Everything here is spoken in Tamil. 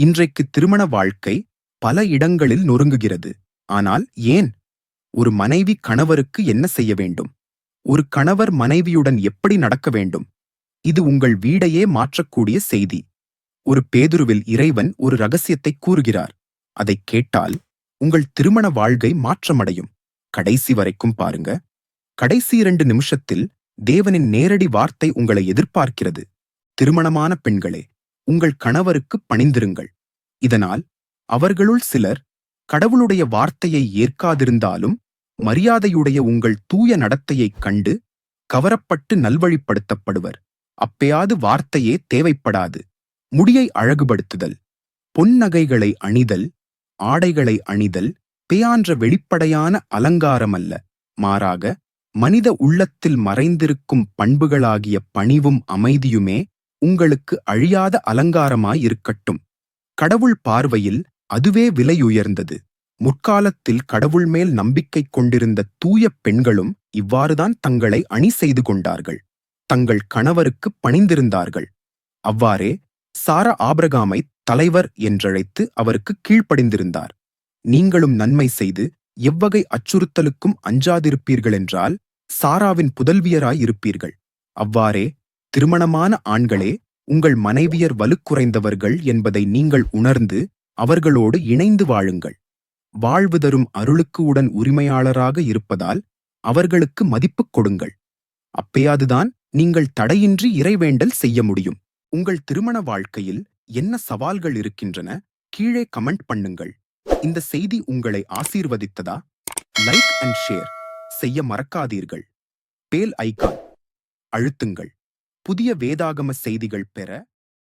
இன்றைக்கு திருமண வாழ்க்கை பல இடங்களில் நொறுங்குகிறது. ஆனால் ஏன்? ஒரு மனைவி கணவருக்கு என்ன செய்ய வேண்டும்? ஒரு கணவர் மனைவியுடன் எப்படி நடக்க வேண்டும்? இது உங்கள் வீடையே மாற்றக்கூடிய செய்தி. ஒரு பேதுருவில் இறைவன் ஒரு ரகசியத்தை கூறுகிறார். அதைக் கேட்டால் உங்கள் திருமண வாழ்க்கை மாற்றமடையும். கடைசி வரைக்கும் பாருங்க. கடைசி இரண்டு நிமிஷத்தில் தேவனின் நேரடி வார்த்தை உங்களை எதிர்பார்க்கிறது. திருமணமான பெண்களே உங்கள் கணவருக்கு பணிந்திருங்கள். இதனால் அவர்களுள் சிலர் கடவுளுடைய வார்த்தையை ஏற்காதிருந்தாலும் மரியாதையுடைய உங்கள் தூய நடத்தையைக் கண்டு கவரப்பட்டு நல்வழிப்படுத்தப்படுவர். அப்பயாது வார்த்தையே தேவைப்படாது. முடியை அழகுபடுத்துதல் பொன்னகைகளை அணிதல் ஆடைகளை அணிதல் பேயான்ற வெளிப்படையான அலங்காரமல்ல. மாறாக மனித உள்ளத்தில் மறைந்திருக்கும் பண்புகளாகிய பணிவும் அமைதியுமே உங்களுக்கு அழியாத அலங்காரமாயிருக்கட்டும் கடவுள் பார்வையில் அதுவே விலையுயர்ந்தது. முற்காலத்தில் கடவுள் மேல் நம்பிக்கை கொண்டிருந்த தூய பெண்களும் இவ்வாறுதான் தங்களை அணி செய்து கொண்டார்கள். தங்கள் கணவருக்கு பணிந்திருந்தார்கள். அவ்வாறே சாரா ஆபிரகாமை தலைவர் என்றழைத்து அவருக்கு கீழ்ப்படிந்திருந்தார். நீங்களும் நன்மை செய்து எவ்வகை அச்சுறுத்தலுக்கும் அஞ்சாதிருப்பீர்கள் என்றால் சாராவின் புதல்வியராயிருப்பீர்கள் அவ்வாறே திருமணமான ஆண்களே உங்கள் மனைவியர் வலுக்குறைந்தவர்கள் என்பதை நீங்கள் உணர்ந்து அவர்களோடு இணைந்து வாழுங்கள். வாழ்வு தரும் அருளுக்கு உடன் உரிமையாளராக இருப்பதால் அவர்களுக்கு மதிப்புக் கொடுங்கள். அப்பயாதுதான் நீங்கள் தடையின்றி இறைவேண்டல் செய்ய முடியும். உங்கள் திருமண வாழ்க்கையில் என்ன சவால்கள் இருக்கின்றன கீழே கமெண்ட் பண்ணுங்கள். இந்த செய்தி உங்களை ஆசீர்வதித்ததா? லைக் அண்ட் ஷேர் செய்ய மறக்காதீர்கள். பேல் ஐகான் அழுத்துங்கள். புதிய வேதாகம செய்திகள் பெற